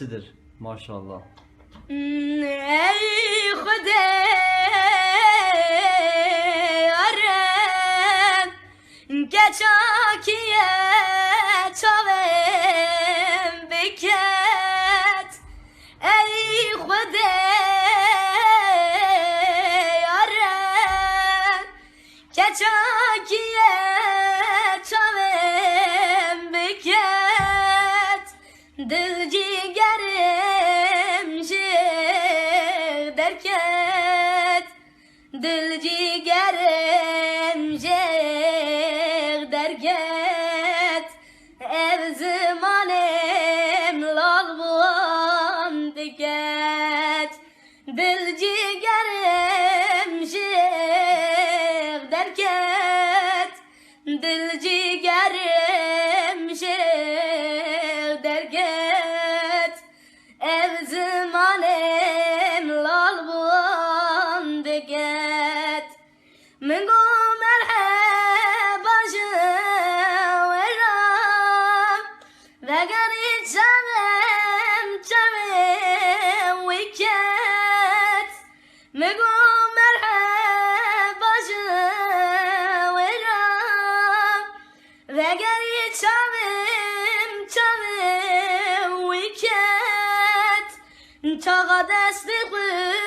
siyasetçidir maşallah. ای Dil ciğerim ceğ derget Ev zimanem lal buan diket. Dil ciğerim ceğ derget Dil ciğerim منگو مرحبا جوارم وگر جمم جمم ویکت. منگو مرحبا جوارم وگر جمم جمم ویکت. تا قدس دیگه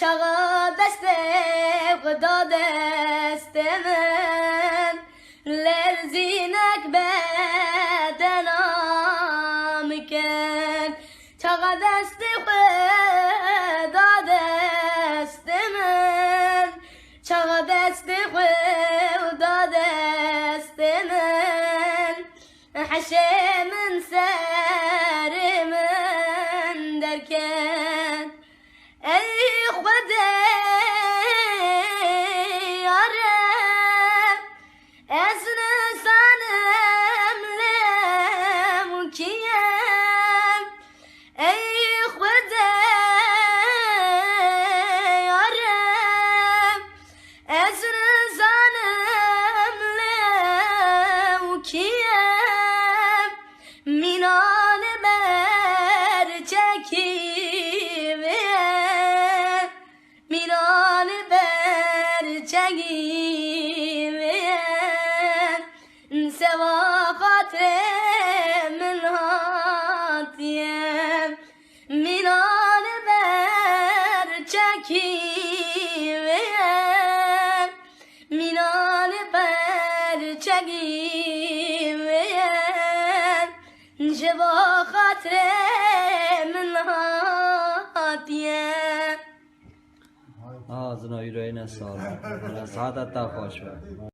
Çağa bestem, gıda destemem Lerzinek beden amiken Çağa desti gıda destemem Çağa desti gıda destemem حشي من سام giymeyen Ceva khatre min hatiye Ağzına yüreğine sağlık. Saadet daha hoş ver.